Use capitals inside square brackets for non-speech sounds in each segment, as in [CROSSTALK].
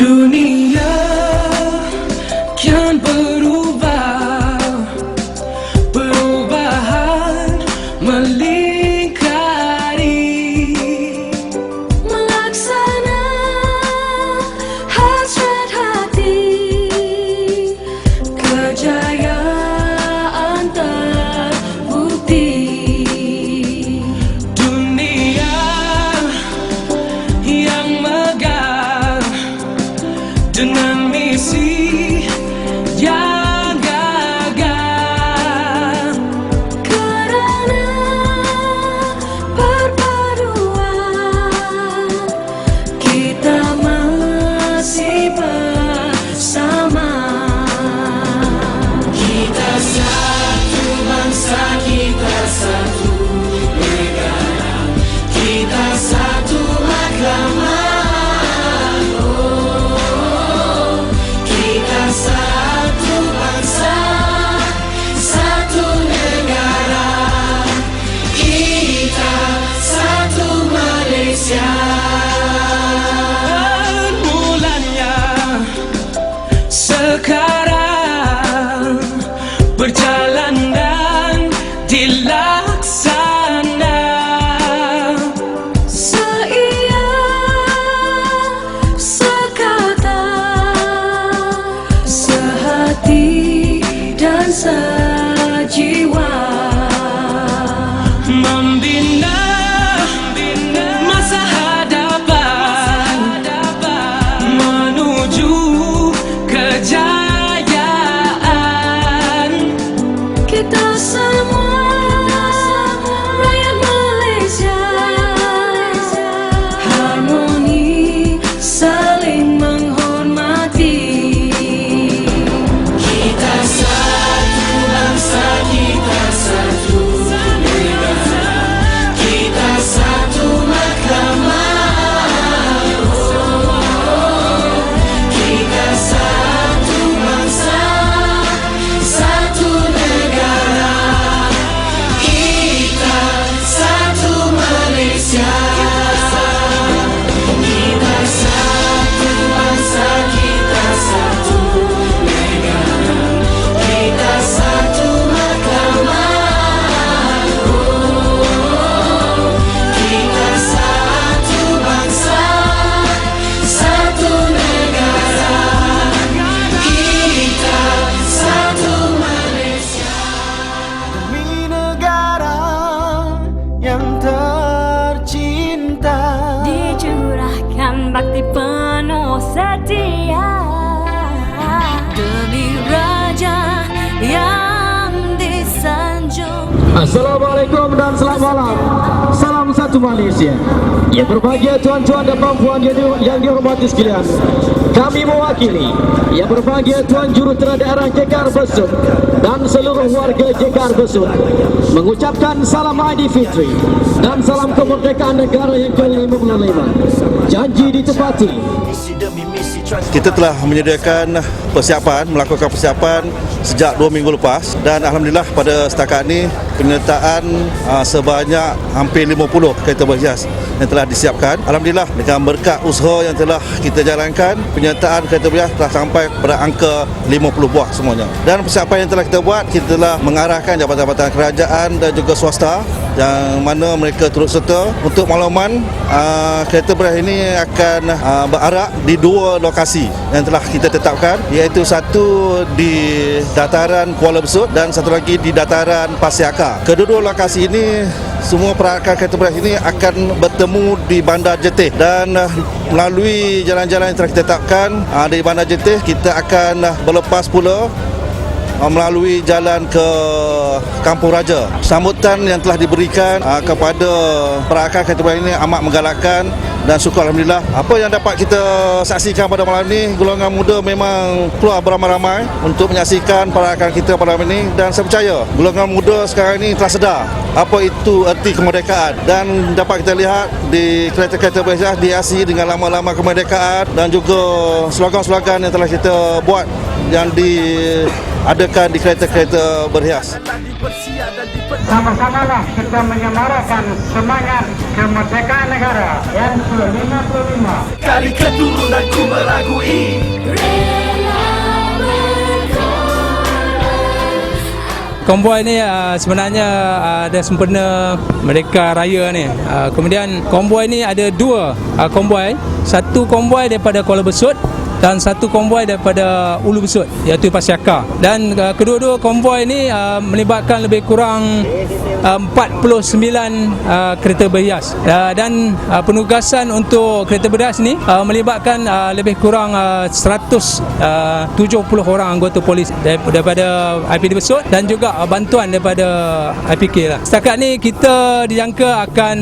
dunia Penuh setia Demi raja yang disanjung Assalamualaikum dan selamat malam. Salam satu Malaysia. Yang berbahagia tuan-tuan dan puan-puan yang, di- yang dihormati sekalian. Kami mewakili yang berbahagia Tuan Jurutera Daerah Jekar Besut dan seluruh warga Jekar Besut mengucapkan salam Aidilfitri dan salam kemerdekaan negara yang ke-55. Janji ditepati. Kita telah menyediakan persiapan, melakukan persiapan sejak dua minggu lepas dan Alhamdulillah pada setakat ini penyertaan uh, sebanyak hampir 50 kereta berhias yang telah disiapkan. Alhamdulillah dengan berkat usaha yang telah kita jalankan, penyertaan kereta berhias telah sampai pada angka 50 buah semuanya. Dan persiapan yang telah kita buat, kita telah mengarahkan jabatan-jabatan kerajaan dan juga swasta yang mana mereka turut serta untuk makluman uh, kereta berhias ini akan uh, berarak di dua lokasi yang telah kita tetapkan iaitu satu di dataran Kuala Besut dan satu lagi di dataran Pasiaka. Kedua-dua lokasi ini semua perarakan kereta berhias ini akan bertemu di Bandar Jetih. Dan uh, melalui jalan-jalan yang telah kita tetapkan uh, di Bandar Jetih kita akan uh, berlepas pula melalui jalan ke Kampung Raja. Sambutan yang telah diberikan uh, kepada perarakan kereta ini amat menggalakkan dan syukur Alhamdulillah apa yang dapat kita saksikan pada malam ini golongan muda memang keluar beramai-ramai untuk menyaksikan perarakan kita pada malam ini dan saya percaya golongan muda sekarang ini telah sedar apa itu erti kemerdekaan dan dapat kita lihat di kereta-kereta berhias dihiasi dengan lama-lama kemerdekaan dan juga slogan-slogan yang telah kita buat yang diadakan di kereta-kereta berhias. Sama-samalah kita menyemarakan semangat kemerdekaan negara yang ke-55. Kali keturunanku meragui Konvoi ni uh, sebenarnya uh, ada sempena Merdeka Raya ni. Uh, kemudian konvoi ni ada dua uh, konvoi. Satu konvoi daripada Kuala Besut dan satu konvoi daripada Ulu Besut iaitu Pasiakar. Dan uh, kedua-dua konvoi ni uh, melibatkan lebih kurang uh, 49 uh, kereta berhias. Uh, dan uh, penugasan untuk kereta berhias ni uh, melibatkan uh, lebih kurang uh, 170 orang anggota polis daripada IPD Besut dan juga uh, bantuan daripada IPK lah. Setakat ni kita dijangka akan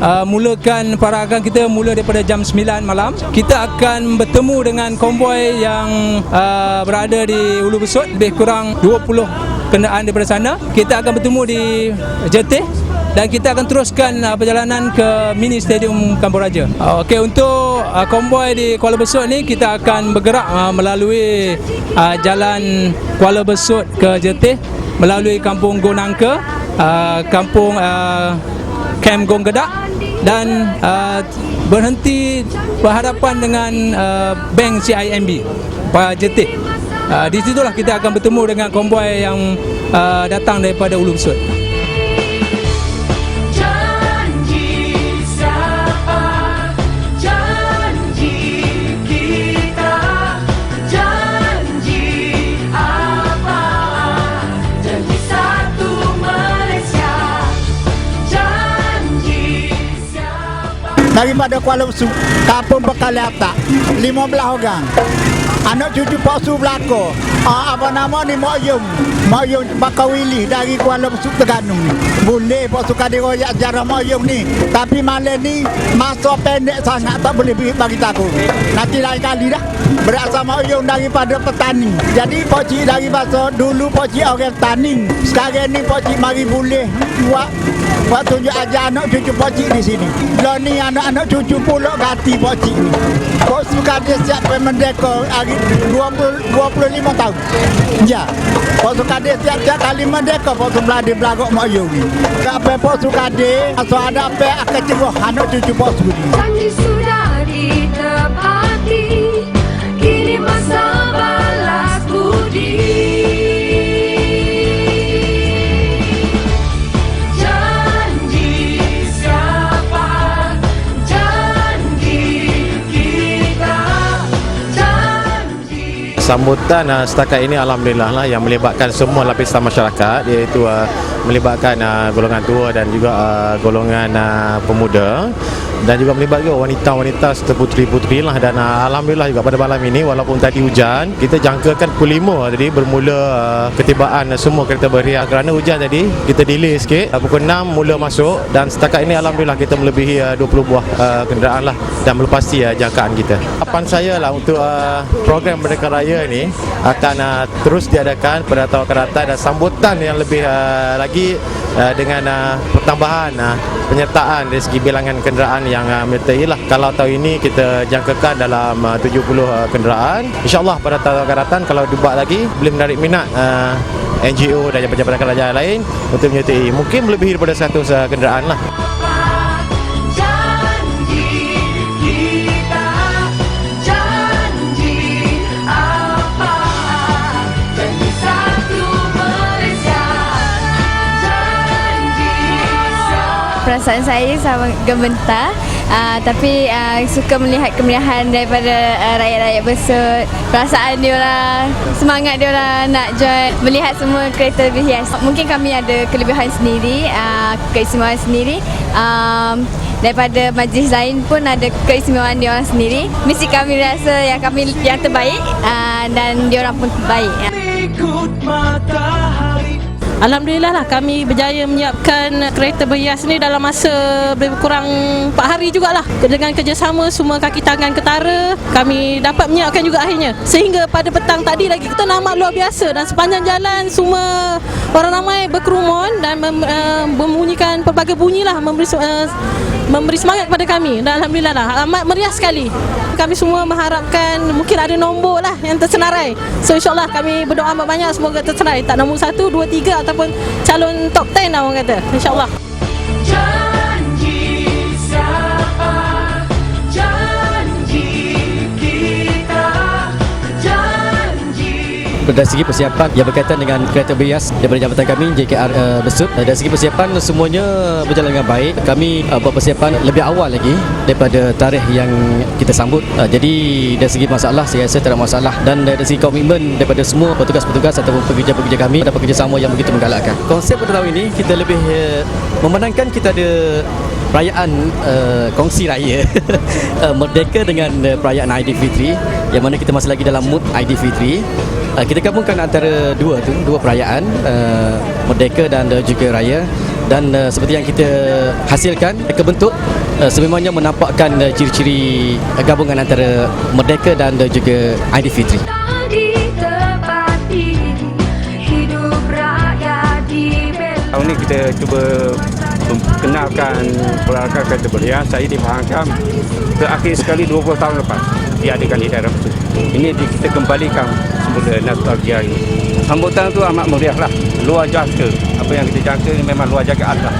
uh, mulakan peragaan kita mula daripada jam 9 malam. Kita akan bertemu dengan konvoi yang uh, berada di Ulu Besut lebih kurang 20 kenderaan daripada sana. Kita akan bertemu di Jetih dan kita akan teruskan uh, perjalanan ke mini stadium Kampung Raja. Uh, Okey untuk uh, konvoi di Kuala Besut ni kita akan bergerak uh, melalui uh, jalan Kuala Besut ke Jetih melalui Kampung Gonangka, uh, Kampung uh, Kem Gong Gedak dan uh, berhenti berhadapan dengan uh, bank CIMB Pak Jetik. Uh, di situlah kita akan bertemu dengan konvoi yang uh, datang daripada Ulu Besut. Daripada Kuala Besut, Kampung Bekali Atak, 15 orang. Anak cucu Pak Su belako. Ah, apa nama ni Mak Yung. Mak bakal wilih dari Kuala Besut Terengganu ni. Boleh Pak Su kadi royak sejarah Mak Yung ni. Tapi malam ni masa pendek sangat tak boleh bagi tahu. Nanti lain kali dah. Berasal Mak Yung daripada petani. Jadi Pak Cik dari bahasa dulu Pak Cik orang tani. Sekarang ni Pak Cik mari boleh buat buat tunjuk ajar anak cucu Pak Cik di sini. Lo ni anak-anak cucu pulak gati Pak Cik ni. Kau suka dia siap merdeka hari 20, 25 tahun. Ya. Kau suka dia siap-siap kali merdeka Kau suka dia belagak mak you ni. Kau suka dia. Asal ada apa akan ceroh anak cucu Pak Cik ni. Sambutan uh, setakat ini alhamdulillah lah yang melibatkan semua lapisan masyarakat iaitu uh, melibatkan uh, golongan tua dan juga uh, golongan uh, pemuda dan juga melibatkan wanita-wanita serta puteri-puteri lah. Dan uh, alhamdulillah juga pada malam ini walaupun tadi hujan kita jangkakan pukul 5 tadi bermula uh, ketibaan semua kereta berhias kerana hujan tadi kita delay sikit. Uh, pukul 6 mula masuk dan setakat ini alhamdulillah kita melebihi uh, 20 buah uh, kenderaan lah dan melepasi uh, jangkaan kita. Harapan saya lah untuk uh, program Merdeka Raya ini akan uh, terus diadakan pada tahun akan datang dan sambutan yang lebih uh, lagi uh, dengan uh, pertambahan uh, penyertaan dari segi bilangan kenderaan yang uh, menyertai lah kalau tahun ini kita jangkakan dalam uh, 70 uh, kenderaan insyaAllah pada tahun akan kalau dibuat lagi boleh menarik minat uh, NGO dan jabatan kerajaan lain untuk menyertai. Mungkin melebihi daripada 100 uh, kenderaan lah Perasaan saya sama gementar uh, Tapi uh, suka melihat kemeriahan daripada uh, rakyat-rakyat besut. Perasaan dia orang, semangat dia orang nak join Melihat semua kereta berhias Mungkin kami ada kelebihan sendiri, uh, keistimewaan sendiri. Um, Daripada majlis lain pun ada keistimewaan dia orang sendiri. Mesti kami rasa yang kami yang terbaik uh, Dan dia orang pun terbaik. Ikut matahari Alhamdulillah lah kami berjaya menyiapkan kereta berhias ni dalam masa lebih kurang 4 hari jugalah. Dengan kerjasama semua kaki tangan ketara, kami dapat menyiapkan juga akhirnya. Sehingga pada petang tadi lagi kita nampak luar biasa dan sepanjang jalan semua orang ramai berkerumun dan mem, uh, membunyikan pelbagai bunyi lah memberi, uh, memberi semangat kepada kami. Dan Alhamdulillah lah, amat meriah sekali. Kami semua mengharapkan mungkin ada nombor lah yang tersenarai. So insyaAllah kami berdoa banyak semoga tersenarai. Tak nombor 1, 2, 3 atau ataupun calon top 10 lah orang kata insyaallah dari segi persiapan yang berkaitan dengan kereta berias daripada jabatan kami JKR uh, Besut uh, dari segi persiapan semuanya berjalan dengan baik. Kami uh, buat persiapan lebih awal lagi daripada tarikh yang kita sambut. Uh, jadi dari segi masalah saya rasa ada masalah. Dan dari segi komitmen daripada semua petugas-petugas ataupun pekerja-pekerja kami ada kerjasama yang begitu menggalakkan. Konsep pada tahun ini kita lebih uh, memenangkan kita ada perayaan uh, kongsi raya uh, [LAUGHS] merdeka dengan uh, perayaan Aidilfitri yang mana kita masih lagi dalam mood Aidilfitri. Uh, kita gabungkan antara dua tu dua perayaan uh, merdeka dan uh, juga raya. Dan uh, seperti yang kita hasilkan kebentuk uh, sememangnya menampakkan uh, ciri-ciri uh, gabungan antara merdeka dan uh, juga Aidilfitri. Tahun ini kita cuba memperkenalkan peralatan kereta berias. Saya difahamkan terakhir sekali 20 tahun lepas diadakan di daerah itu. Ini kita kembalikan semula nostalgia ini. Sambutan itu amat meriah lah. Luar jangka. Apa yang kita jangka ini memang luar jangkaan lah.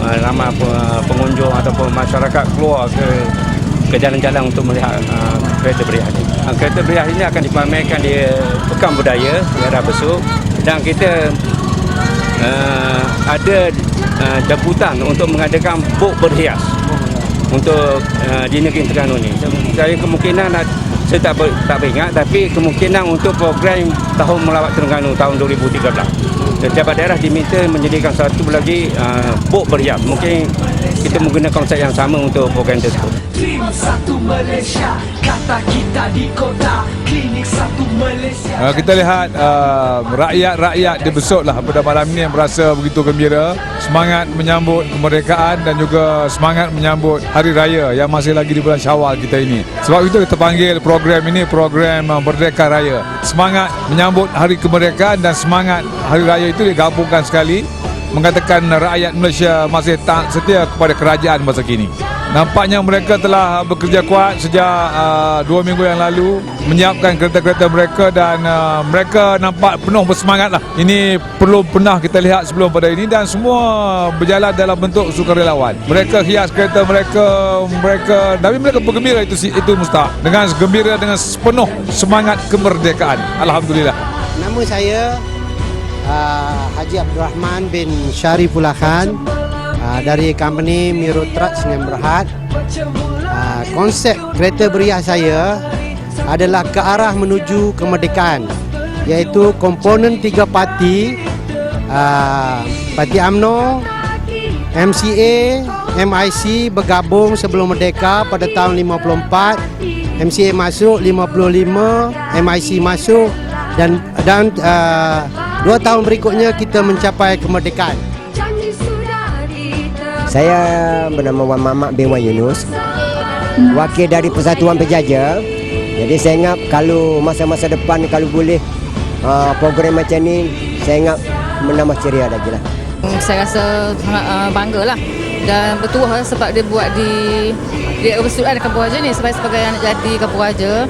Uh, Ramai pe- pengunjung ataupun masyarakat keluar ke ke jalan-jalan untuk melihat uh, kereta berias ini. Uh, kereta berias ini akan dipamerkan di Pekan Budaya daerah Besuk dan kita uh, ada uh, jemputan untuk mengadakan bok berhias untuk uh, di negeri Terengganu ni. Saya kemungkinan saya tak ber, tak beringat tapi kemungkinan untuk program tahun melawat Terengganu tahun 2013. Setiap daerah diminta menyediakan satu lagi uh, bok berhias. Mungkin kita menggunakan konsep yang sama untuk program tersebut. Klinik satu Malaysia Kata kita di kota. Klinik satu Malaysia. Uh, kita lihat uh, rakyat-rakyat di Besut lah. Pada malam ini yang berasa begitu gembira. Semangat menyambut kemerdekaan dan juga semangat menyambut hari raya yang masih lagi di bulan syawal kita ini. Sebab itu kita panggil program ini program uh, Merdeka Raya. Semangat menyambut hari kemerdekaan dan semangat hari raya itu digabungkan sekali mengatakan rakyat Malaysia masih tak setia kepada kerajaan masa kini. Nampaknya mereka telah bekerja kuat sejak uh, dua minggu yang lalu menyiapkan kereta-kereta mereka dan uh, mereka nampak penuh bersemangat lah. Ini perlu pernah kita lihat sebelum pada ini dan semua berjalan dalam bentuk sukarelawan. Mereka hias kereta mereka, mereka tapi mereka bergembira itu itu mustahak dengan gembira dengan penuh semangat kemerdekaan. Alhamdulillah. Nama saya uh, Haji Abdul Rahman bin Syarifullah Khan uh, dari company Miro Truck Sdn Berhad. Uh, konsep kereta beriah saya adalah ke arah menuju kemerdekaan iaitu komponen tiga parti uh, Parti AMNO, MCA, MIC bergabung sebelum merdeka pada tahun 54 MCA masuk 55 MIC masuk dan dan uh, dua tahun berikutnya kita mencapai kemerdekaan. Saya bernama Wan Mamat bin Wan Yunus wakil dari Persatuan Penjaja jadi saya ingat kalau masa-masa depan kalau boleh uh, program macam ni saya ingat menambah ceria lagi lah. Saya rasa sangat uh, bangga lah. Dan bertuah lah sebab dia buat di di ada kampung raja ni sebab sebagai anak jadi kampung raja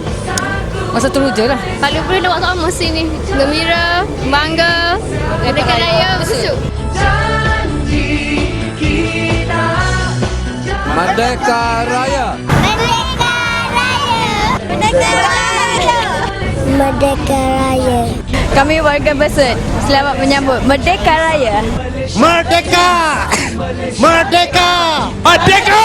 masa teruja lah kalau boleh nak buat sama sini gembira bangga Merdeka Raya Overshoot Janji kita Merdeka Raya. Merdeka Raya kami warga Besut selamat menyambut Merdeka Raya Merdeka! Merdeka! Merdeka!